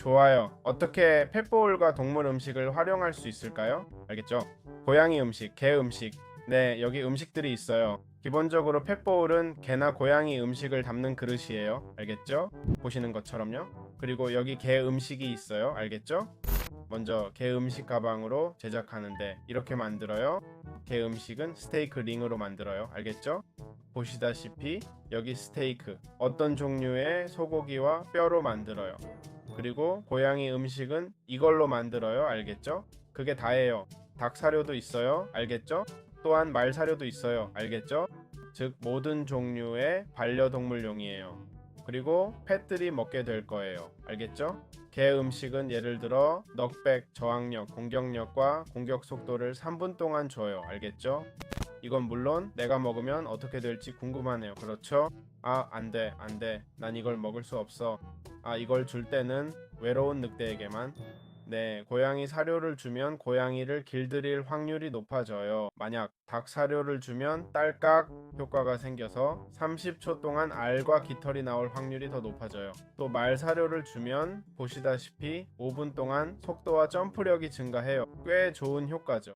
좋아요. 어떻게 펫보울과 동물 음식을 활용할 수 있을까요? 알겠죠? 고양이 음식, 개 음식. 네, 여기 음식들이 있어요. 기본적으로 펫보울은 개나 고양이 음식을 담는 그릇이에요. 알겠죠? 보시는 것처럼요. 그리고 여기 개 음식이 있어요. 알겠죠? 먼저 개 음식 가방으로 제작하는데 이렇게 만들어요. 개 음식은 스테이크 링으로 만들어요. 알겠죠? 보시다시피 여기 스테이크 어떤 종류의 소고기와 뼈로 만들어요. 그리고 고양이 음식은 이걸로 만들어요. 알겠죠? 그게 다예요. 닭 사료도 있어요. 알겠죠? 또한 말 사료도 있어요. 알겠죠? 즉 모든 종류의 반려동물용이에요. 그리고 펫들이 먹게 될 거예요. 알겠죠? 개 음식은 예를 들어 넉백, 저항력, 공격력과 공격 속도를 3분 동안 줘요. 알겠죠? 이건 물론 내가 먹으면 어떻게 될지 궁금하네요. 그렇죠? 아, 안 돼, 안 돼. 난 이걸 먹을 수 없어. 아, 이걸 줄 때는 외로운 늑대에게만. 네, 고양이 사료를 주면 고양이를 길들일 확률이 높아져요. 만약 닭 사료를 주면 딸깍 효과가 생겨서 30초 동안 알과 깃털이 나올 확률이 더 높아져요. 또 말 사료를 주면 보시다시피 5분 동안 속도와 점프력이 증가해요. 꽤 좋은 효과죠.